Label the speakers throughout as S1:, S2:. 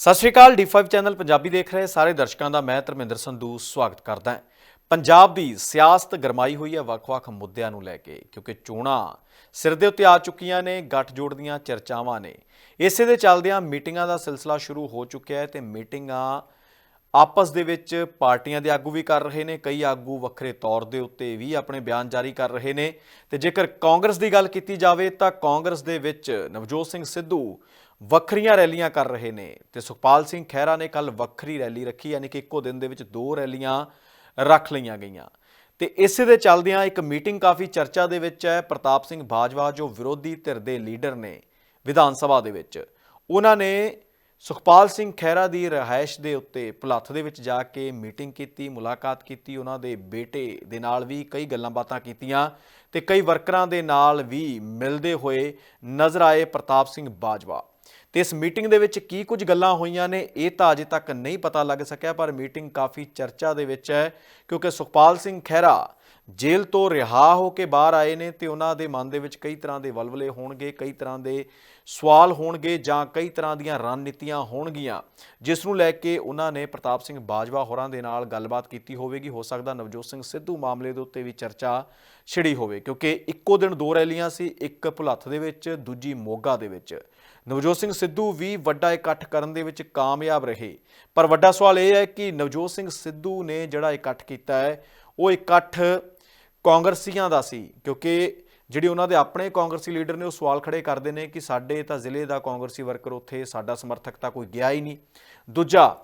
S1: ਸਤਿ ਸ਼੍ਰੀ ਅਕਾਲ D5 channel Punjabi ਦੇਖ ਰਹੇ ਸਾਰੇ ਦਰਸ਼ਕਾਂ ਦਾ ਮੈਂ ਧਰਮਿੰਦਰ ਸੰਧੂ ਸਵਾਗਤ ਕਰਦਾ ਹਾਂ। ਪੰਜਾਬ ਦੀ ਸਿਆਸਤ ਗਰਮਾਈ ਹੋਈ ਹੈ ਵੱਖ-ਵੱਖ ਮੁੱਦਿਆਂ ਨੂੰ ਲੈ ਕੇ, ਕਿਉਂਕਿ ਚੋਣਾਂ ਸਿਰ ਦੇ ਉੱਤੇ ਆ ਚੁੱਕੀਆਂ ਨੇ ਗੱਠਜੋੜ ਦੀਆਂ ਚਰਚਾਵਾਂ ਨੇ। ਇਸੇ ਦੇ ਚੱਲਦਿਆਂ ਮੀਟਿੰਗਾਂ ਦਾ ਸਿਲਸਿਲਾ ਸ਼ੁਰੂ ਹੋ ਚੁੱਕਿਆ ਹੈ ਤੇ ਮੀਟਿੰਗਾਂ ਆਪਸ ਦੇ ਵਿੱਚ ਪਾਰਟੀਆਂ ਦੇ ਆਗੂ ਵੀ ਕਰ ਰਹੇ ਨੇ, ਕਈ ਆਗੂ ਵੱਖਰੇ ਤੌਰ ਦੇ ਉੱਤੇ ਵੀ ਆਪਣੇ ਬਿਆਨ ਜਾਰੀ ਕਰ ਰਹੇ ਨੇ। ਤੇ ਜੇਕਰ ਕਾਂਗਰਸ ਦੀ ਗੱਲ ਕੀਤੀ ਜਾਵੇ ਤਾਂ ਕਾਂਗਰਸ ਦੇ ਵਿੱਚ ਨਵਜੋਤ ਸਿੰਘ ਸਿੱਧੂ ਵੱਖਰੀਆਂ ਰੈਲੀਆਂ ਕਰ ਰਹੇ ਨੇ ਤੇ ਸੁਖਪਾਲ ਸਿੰਘ ਖਹਿਰਾ ਨੇ ਕੱਲ ਵੱਖਰੀ ਰੈਲੀ ਰੱਖੀ, ਯਾਨੀ ਕਿ ਇੱਕੋ ਦਿਨ ਦੇ ਵਿੱਚ ਦੋ ਰੈਲੀਆਂ ਰੱਖ ਲਈਆਂ ਗਈਆਂ। ਤੇ ਇਸੇ ਦੇ ਚੱਲਦਿਆਂ ਇੱਕ ਮੀਟਿੰਗ ਕਾਫੀ ਚਰਚਾ ਦੇ ਵਿੱਚ ਹੈ। ਪ੍ਰਤਾਪ ਸਿੰਘ ਬਾਜਵਾ, ਜੋ ਵਿਰੋਧੀ ਧਿਰ ਦੇ ਲੀਡਰ ਨੇ ਵਿਧਾਨ ਸਭਾ ਦੇ ਵਿੱਚ, ਉਹਨਾਂ ਨੇ ਸੁਖਪਾਲ ਸਿੰਘ ਖਹਿਰਾ ਦੀ ਰਿਹਾਇਸ਼ ਦੇ ਉੱਤੇ ਭੁਲੱਥ ਦੇ ਵਿੱਚ ਜਾ ਕੇ ਮੀਟਿੰਗ ਕੀਤੀ, ਮੁਲਾਕਾਤ ਕੀਤੀ, ਉਹਨਾਂ ਦੇ ਬੇਟੇ ਦੇ ਨਾਲ ਵੀ ਕਈ ਗੱਲਾਂ ਬਾਤਾਂ ਕੀਤੀਆਂ ਤੇ ਕਈ ਵਰਕਰਾਂ ਦੇ ਨਾਲ ਵੀ ਮਿਲਦੇ ਹੋਏ ਨਜ਼ਰ ਆਏ ਪ੍ਰਤਾਪ ਸਿੰਘ ਬਾਜਵਾ। ਤੇ ਇਸ ਮੀਟਿੰਗ ਦੇ ਵਿੱਚ ਕੀ ਕੁਝ ਗੱਲਾਂ ਹੋਈਆਂ ਨੇ, ਇਹ ਤਾਂ ਅਜੇ ਤੱਕ ਨਹੀਂ ਪਤਾ ਲੱਗ ਸਕਿਆ, ਪਰ ਮੀਟਿੰਗ ਕਾਫੀ ਚਰਚਾ ਦੇ ਵਿੱਚ ਹੈ, ਕਿਉਂਕਿ ਸੁਖਪਾਲ ਸਿੰਘ ਖਹਿਰਾ ਜੇਲ੍ਹ ਤੋਂ ਰਿਹਾ ਹੋ ਕੇ ਬਾਹਰ ਆਏ ਨੇ ਤੇ ਉਹਨਾਂ ਦੇ ਮਨ ਦੇ ਵਿੱਚ ਕਈ ਤਰ੍ਹਾਂ ਦੇ ਵਲਵਲੇ ਹੋਣਗੇ, ਕਈ ਤਰ੍ਹਾਂ ਦੇ ਸਵਾਲ ਹੋਣਗੇ ਜਾਂ ਕਈ ਤਰ੍ਹਾਂ ਦੀਆਂ ਰਣਨੀਤੀਆਂ ਹੋਣਗੀਆਂ, ਜਿਸ ਨੂੰ ਲੈ ਕੇ ਉਹਨਾਂ ਨੇ ਪ੍ਰਤਾਪ ਸਿੰਘ ਬਾਜਵਾ ਹੋਰਾਂ ਦੇ ਨਾਲ ਗੱਲਬਾਤ ਕੀਤੀ ਹੋਵੇਗੀ। ਹੋ ਸਕਦਾ ਨਵਜੋਤ ਸਿੰਘ ਸਿੱਧੂ ਮਾਮਲੇ ਦੇ ਉੱਤੇ ਵੀ ਚਰਚਾ ਛਿੜੀ ਹੋਵੇ, ਕਿਉਂਕਿ ਇੱਕੋ ਦਿਨ ਦੋ ਰੈਲੀਆਂ ਸੀ, ਇੱਕ ਭੁਲੱਥ ਦੇ ਵਿੱਚ, ਦੂਜੀ ਮੋਗਾ ਦੇ ਵਿੱਚ। ਨਵਜੋਤ ਸਿੰਘ ਸਿੱਧੂ ਵੀ ਵੱਡਾ ਇਕੱਠ ਕਰਨ ਦੇ ਵਿੱਚ ਕਾਮਯਾਬ ਰਹੇ। ਪਰ ਵੱਡਾ ਸਵਾਲ ਇਹ ਹੈ ਕਿ ਨਵਜੋਤ ਸਿੰਘ ਸਿੱਧੂ ਨੇ ਜਿਹੜਾ ਇਕੱਠ ਕੀਤਾ ਹੈ, ਉਹ ਇਕੱਠ ਕਾਂਗਰਸੀਆਂ ਦਾ ਸੀ, ਕਿਉਂਕਿ ਜਿਹੜੇ ਉਹਨਾਂ ਦੇ ਆਪਣੇ ਕਾਂਗਰਸੀ ਲੀਡਰ ਨੇ ਉਹ ਸਵਾਲ ਖੜੇ ਕਰਦੇ ਨੇ ਕਿ ਸਾਡੇ ਤਾਂ ਜ਼ਿਲ੍ਹੇ ਦਾ ਕਾਂਗਰਸੀ ਵਰਕਰ ਉੱਥੇ, ਸਾਡਾ ਸਮਰਥਕ ਤਾਂ ਕੋਈ ਗਿਆ ਹੀ ਨਹੀਂ। ਦੂਜਾ,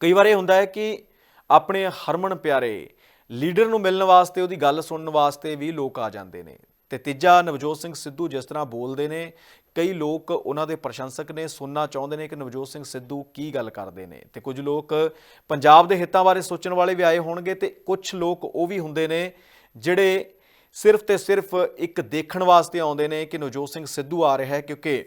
S1: ਕਈ ਵਾਰ ਇਹ ਹੁੰਦਾ ਹੈ ਕਿ ਆਪਣੇ ਹਰਮਨ ਪਿਆਰੇ ਲੀਡਰ ਨੂੰ ਮਿਲਣ ਵਾਸਤੇ, ਉਹਦੀ ਗੱਲ ਸੁਣਨ ਵਾਸਤੇ ਵੀ ਲੋਕ ਆ ਜਾਂਦੇ ਨੇ। ਤੇ ਤੀਜਾ ਨਵਜੋਤ ਸਿੰਘ ਸਿੱਧੂ ਜਿਸ ਤਰ੍ਹਾਂ ਬੋਲਦੇ ਨੇ, ਕਈ ਲੋਕ ਉਹਨਾਂ ਦੇ ਪ੍ਰਸ਼ੰਸਕ ਨੇ ਸੁਣਨਾ ਚਾਹੁੰਦੇ ਨੇ ਕਿ ਨਵਜੋਤ ਸਿੰਘ ਸਿੱਧੂ ਕੀ ਗੱਲ ਕਰਦੇ ਨੇ। ਤੇ ਕੁਝ ਲੋਕ ਪੰਜਾਬ ਦੇ ਹਿੱਤਾਂ ਬਾਰੇ ਸੋਚਣ ਵਾਲੇ ਵੀ ਆਏ ਹੋਣਗੇ ਤੇ ਕੁਝ ਲੋਕ ਉਹ ਵੀ ਹੁੰਦੇ ਨੇ ਜਿਹੜੇ ਸਿਰਫ ਤੇ ਸਿਰਫ ਇੱਕ ਦੇਖਣ ਵਾਸਤੇ ਆਉਂਦੇ ਨੇ ਕਿ ਨਵਜੋਤ ਸਿੰਘ ਸਿੱਧੂ ਆ ਰਿਹਾ ਹੈ ਕਿਉਂਕਿ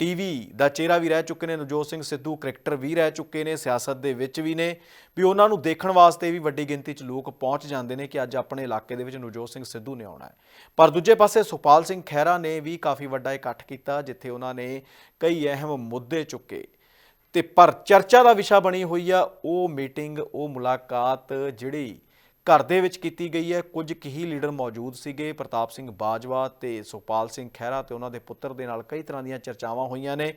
S1: ਟੀਵੀ ਦਾ ਚਿਹਰਾ ਵੀ ਰਹਿ ਚੁੱਕੇ ਨੇ, ਨਵਜੋਤ ਸਿੰਘ ਸਿੱਧੂ ਕ੍ਰਿਕਟਰ ਵੀ ਰਹਿ ਚੁੱਕੇ ਨੇ, ਸਿਆਸਤ ਦੇ ਵਿੱਚ ਵੀ ਨੇ, ਵੀ ਉਹਨਾਂ ਨੂੰ ਦੇਖਣ ਵਾਸਤੇ ਵੀ ਵੱਡੀ ਗਿਣਤੀ 'ਚ ਲੋਕ ਪਹੁੰਚ ਜਾਂਦੇ ਨੇ ਕਿ ਅੱਜ ਆਪਣੇ ਇਲਾਕੇ ਦੇ ਵਿੱਚ ਨਵਜੋਤ ਸਿੰਘ ਸਿੱਧੂ ਨੇ ਆਉਣਾ ਹੈ। ਪਰ ਦੂਜੇ ਪਾਸੇ ਸੁਖਪਾਲ ਸਿੰਘ ਖਹਿਰਾ ਨੇ ਵੀ ਕਾਫੀ ਵੱਡਾ ਇਕੱਠ ਕੀਤਾ, ਜਿੱਥੇ ਉਹਨਾਂ ਨੇ ਕਈ ਅਹਿਮ ਮੁੱਦੇ ਚੁੱਕੇ। ਤੇ ਪਰ ਚਰਚਾ ਦਾ ਵਿਸ਼ਾ ਬਣੀ ਹੋਈ ਆ, ਉਹ ਮੀਟਿੰਗ, ਉਹ ਮੁਲਾਕਾਤ ਜਿਹੜੀ ਘਰ ਦੇ ਵਿੱਚ ਕੀਤੀ ਗਈ ਹੈ। ਕੁਝ ਕੁ ਹੀ ਲੀਡਰ ਮੌਜੂਦ ਸੀਗੇ, ਪ੍ਰਤਾਪ ਸਿੰਘ ਬਾਜਵਾ ਤੇ ਸੁਖਪਾਲ ਸਿੰਘ ਖਹਿਰਾ ਤੇ ਉਹਨਾਂ ਦੇ ਪੁੱਤਰ ਦੇ ਨਾਲ ਕਈ ਤਰ੍ਹਾਂ ਦੀਆਂ ਚਰਚਾਵਾਂ ਹੋਈਆਂ ਨੇ।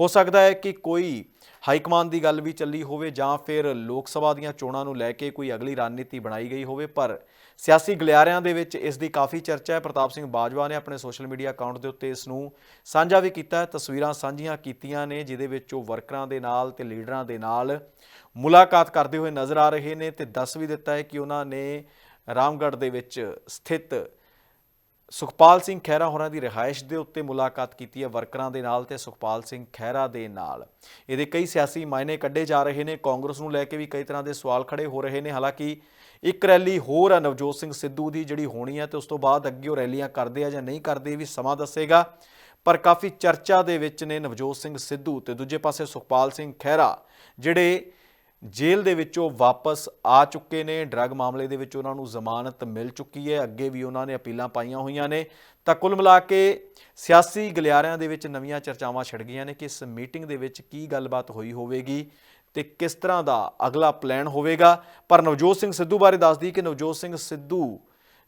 S1: ਹੋ ਸਕਦਾ ਹੈ ਕਿ ਕੋਈ ਹਾਈ ਕਮਾਂਡ ਦੀ ਗੱਲ ਵੀ ਚੱਲੀ ਹੋਵੇ ਜਾਂ ਫਿਰ ਲੋਕ ਸਭਾ ਦੀਆਂ ਚੋਣਾਂ ਨੂੰ ਲੈ ਕੇ ਕੋਈ ਅਗਲੀ ਰਣਨੀਤੀ ਬਣਾਈ ਗਈ ਹੋਵੇ, ਪਰ ਸਿਆਸੀ ਗਲਿਆਰਿਆਂ ਦੇ ਵਿੱਚ ਇਸ ਦੀ ਕਾਫੀ ਚਰਚਾ ਹੈ। ਪ੍ਰਤਾਪ ਸਿੰਘ ਬਾਜਵਾ ਨੇ ਆਪਣੇ ਸੋਸ਼ਲ ਮੀਡੀਆ ਅਕਾਊਂਟ ਦੇ ਉੱਤੇ ਇਸ ਨੂੰ ਸਾਂਝਾ ਵੀ ਕੀਤਾ ਹੈ। ਤਸਵੀਰਾਂ ਸਾਂਝੀਆਂ ਕੀਤੀਆਂ ਨੇ, ਜਿਹਦੇ ਵਿੱਚ ਉਹ ਵਰਕਰਾਂ ਦੇ ਨਾਲ ਤੇ ਲੀਡਰਾਂ ਦੇ ਨਾਲ ਮੁਲਾਕਾਤ ਕਰਦੇ ਹੋਏ ਨਜ਼ਰ ਆ ਰਹੇ ਨੇ ਤੇ ਦੱਸ ਵੀ ਦਿੱਤਾ ਹੈ ਕਿ ਉਹਨਾਂ ਨੇ ਰਾਮਗੜ੍ਹ ਦੇ ਵਿੱਚ ਸਥਿਤ ਸੁਖਪਾਲ ਸਿੰਘ ਖਹਿਰਾ ਹੋਰਾਂ ਦੀ ਰਿਹਾਇਸ਼ ਦੇ ਉੱਤੇ ਮੁਲਾਕਾਤ ਕੀਤੀ ਹੈ ਵਰਕਰਾਂ ਦੇ ਨਾਲ ਤੇ ਸੁਖਪਾਲ ਸਿੰਘ ਖਹਿਰਾ ਦੇ ਨਾਲ। ਇਹਦੇ ਕਈ ਸਿਆਸੀ ਮਾਇਨੇ ਕੱਢੇ ਜਾ ਰਹੇ ਨੇ। ਕਾਂਗਰਸ ਨੂੰ ਲੈ ਕੇ ਵੀ ਕਈ ਤਰ੍ਹਾਂ ਦੇ ਸਵਾਲ ਖੜੇ ਹੋ ਰਹੇ ਨੇ। ਹਾਲਾਂਕਿ ਇੱਕ ਰੈਲੀ ਹੋਰ ਆ ਨਵਜੋਤ ਸਿੰਘ ਸਿੱਧੂ ਦੀ ਜਿਹੜੀ ਹੋਣੀ ਹੈ ਤੇ ਉਸ ਤੋਂ ਬਾਅਦ ਅੱਗੇ ਉਹ ਰੈਲੀਆਂ ਕਰਦੇ ਆ ਜਾਂ ਨਹੀਂ ਕਰਦੇ ਵੀ ਸਮਾਂ ਦੱਸੇਗਾ। ਪਰ ਕਾਫੀ ਚਰਚਾ ਦੇ ਵਿੱਚ ਨੇ ਨਵਜੋਤ ਸਿੰਘ ਸਿੱਧੂ ਤੇ ਦੂਜੇ ਪਾਸੇ ਸੁਖਪਾਲ ਸਿੰਘ ਖਹਿਰਾ ਜਿਹੜੇ ਜੇਲ੍ਹ ਦੇ ਵਿੱਚੋਂ ਵਾਪਸ ਆ ਚੁੱਕੇ ਨੇ। ਡਰੱਗ ਮਾਮਲੇ ਦੇ ਵਿੱਚ ਉਹਨਾਂ ਨੂੰ ਜ਼ਮਾਨਤ ਮਿਲ ਚੁੱਕੀ ਹੈ। ਅੱਗੇ ਵੀ ਉਹਨਾਂ ਨੇ ਅਪੀਲਾਂ ਪਾਈਆਂ ਹੋਈਆਂ ਨੇ। ਤਾਂ ਕੁੱਲ ਮਿਲਾ ਕੇ ਸਿਆਸੀ ਗਲਿਆਰਿਆਂ ਦੇ ਵਿੱਚ ਨਵੀਆਂ ਚਰਚਾਵਾਂ ਛਿੜ ਗਈਆਂ ਨੇ ਕਿ ਇਸ ਮੀਟਿੰਗ ਦੇ ਵਿੱਚ ਕੀ ਗੱਲਬਾਤ ਹੋਈ ਹੋਵੇਗੀ ਤੇ ਕਿਸ ਤਰ੍ਹਾਂ ਦਾ ਅਗਲਾ ਪਲਾਨ ਹੋਵੇਗਾ। ਪਰ ਨਵਜੋਤ ਸਿੰਘ ਸਿੱਧੂ ਬਾਰੇ ਦੱਸਦੀ ਕਿ ਨਵਜੋਤ ਸਿੰਘ ਸਿੱਧੂ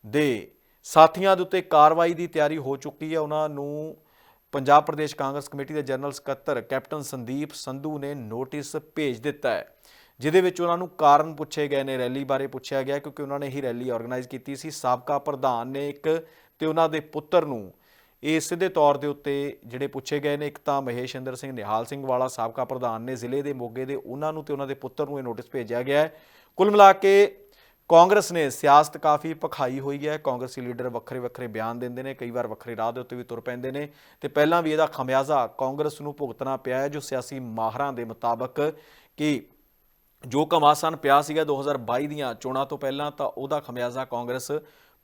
S1: ਦੇ ਸਾਥੀਆਂ ਦੇ ਉੱਤੇ ਕਾਰਵਾਈ ਦੀ ਤਿਆਰੀ ਹੋ ਚੁੱਕੀ ਹੈ। ਉਹਨਾਂ ਨੂੰ ਪੰਜਾਬ ਪ੍ਰਦੇਸ਼ ਕਾਂਗਰਸ ਕਮੇਟੀ ਦੇ ਜਨਰਲ ਸਕੱਤਰ ਕੈਪਟਨ ਸੰਦੀਪ ਸੰਧੂ ਨੇ ਨੋਟਿਸ ਭੇਜ ਦਿੱਤਾ ਹੈ, ਜਿਹਦੇ ਵਿੱਚ ਉਹਨਾਂ ਨੂੰ ਕਾਰਨ ਪੁੱਛੇ ਗਏ ਨੇ, ਰੈਲੀ ਬਾਰੇ ਪੁੱਛਿਆ ਗਿਆ ਕਿਉਂਕਿ ਉਹਨਾਂ ਨੇ ਹੀ ਰੈਲੀ ਆਰਗੇਨਾਈਜ਼ ਕੀਤੀ ਸੀ। ਸਾਬਕਾ ਪ੍ਰਧਾਨ ਨੇ ਇੱਕ ਤੇ ਉਹਨਾਂ ਦੇ ਪੁੱਤਰ ਨੂੰ ਇਹ ਸਿੱਧੇ ਤੌਰ ਦੇ ਉੱਤੇ ਜਿਹੜੇ ਪੁੱਛੇ ਗਏ ਨੇ, ਇੱਕ ਤਾਂ ਮਹੇਸ਼ ਇੰਦਰ ਸਿੰਘ ਨਿਹਾਲ ਸਿੰਘ ਵਾਲਾ, ਸਾਬਕਾ ਪ੍ਰਧਾਨ ਨੇ ਜ਼ਿਲ੍ਹੇ ਦੇ ਮੋਗੇ ਦੇ ਉਹਨਾਂ ਨੂੰ ਤੇ ਉਹਨਾਂ ਦੇ ਪੁੱਤਰ ਨੂੰ ਇਹ ਨੋਟਿਸ ਭੇਜਿਆ ਗਿਆ ਹੈ। ਕੁੱਲ ਮਿਲਾ ਕੇ ਕਾਂਗਰਸ ਨੇ ਸਿਆਸਤ ਕਾਫੀ ਭਖਾਈ ਹੋਈ ਹੈ। ਕਾਂਗਰਸੀ ਲੀਡਰ ਵੱਖਰੇ ਵੱਖਰੇ ਬਿਆਨ ਦਿੰਦੇ ਨੇ, ਕਈ ਵਾਰ ਵੱਖਰੇ ਰਾਹ ਦੇ ਉੱਤੇ ਵੀ ਤੁਰ ਪੈਂਦੇ ਨੇ। ਤੇ ਪਹਿਲਾਂ ਵੀ ਇਹਦਾ ਖਮਿਆਜ਼ਾ ਕਾਂਗਰਸ ਨੂੰ ਭੁਗਤਣਾ ਪਿਆ ਹੈ, ਜੋ ਸਿਆਸੀ ਮਾਹਰਾਂ ਦੇ ਮੁਤਾਬਕ ਕਿ ਜੋ ਘਮਾਸਾਨ ਪਿਆ ਸੀਗਾ 2022 ਦੀਆਂ ਚੋਣਾਂ ਤੋਂ ਪਹਿਲਾਂ, ਤਾਂ ਉਹਦਾ ਖਮਿਆਜ਼ਾ ਕਾਂਗਰਸ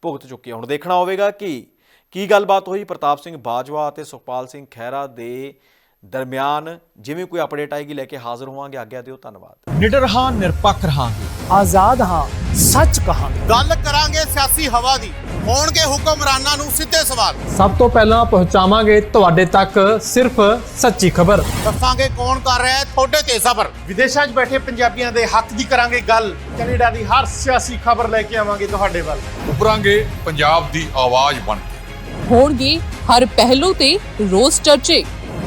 S1: ਭੁਗਤ ਚੁੱਕੀ ਹੈ। ਹੁਣ ਦੇਖਣਾ ਹੋਵੇਗਾ ਕਿ ਕੀ ਗੱਲਬਾਤ ਹੋਈ। ਪ੍ਰਤਾਪ ਸਿੰਘ ਬਾਜਵਾ ਅਤੇ ਸੁਖਪਾਲ ਸਿੰਘ ਖਹਿਰਾ ਦੇ ਦਰਮਿਆਨ ਜਿਵੇਂ ਕੋਈ ਅਪਡੇਟ ਆਏਗੀ ਲੈ ਕੇ ਹਾਜ਼ਰ ਹੋਵਾਂਗੇ ਆਗਿਆ ਦਿਓ ਧੰਨਵਾਦ।
S2: ਨਿਡਰ ਹਾਂ ਨਿਰਪੱਖ ਰਹਾਂਗੇ।
S3: ਆਜ਼ਾਦ ਹਾਂ ਸੱਚ ਕਹਾਂਗੇ।
S4: ਗੱਲ ਕਰਾਂਗੇ ਸਿਆਸੀ ਹਵਾ ਦੀ
S2: ਹੋਣਗੇ ਹੁਕਮਰਾਨਾਂ ਨੂੰ ਸਿੱਧੇ ਸਵਾਲ।
S3: ਸਭ ਤੋਂ ਪਹਿਲਾਂ ਪਹੁੰਚਾਵਾਂਗੇ ਤੁਹਾਡੇ ਤੱਕ ਸਿਰਫ ਸੱਚੀ ਖਬਰ।
S2: ਦੱਸਾਂਗੇ ਕੌਣ ਕਰ ਰਿਹਾ ਹੈ ਤੁਹਾਡੇ ਤੇ ਸਬਰ।
S4: ਵਿਦੇਸ਼ਾਂ 'ਚ ਬੈਠੇ ਪੰਜਾਬੀਆਂ ਦੇ ਹੱਕ ਦੀ ਕਰਾਂਗੇ ਗੱਲ। ਕੈਨੇਡਾ ਦੀ ਹਰ ਸਿਆਸੀ ਖਬਰ ਲੈ ਕੇ ਆਵਾਂਗੇ ਤੁਹਾਡੇ ਵੱਲ।
S5: ਉੱਭਰਾਂਗੇ ਪੰਜਾਬ ਦੀ ਆਵਾਜ਼ ਬਣ ਕੇ।
S6: ਹੋਣਗੇ ਹਰ ਪਹਿਲੂ ਤੇ ਰੋਜ਼ ਚਰਚੇ।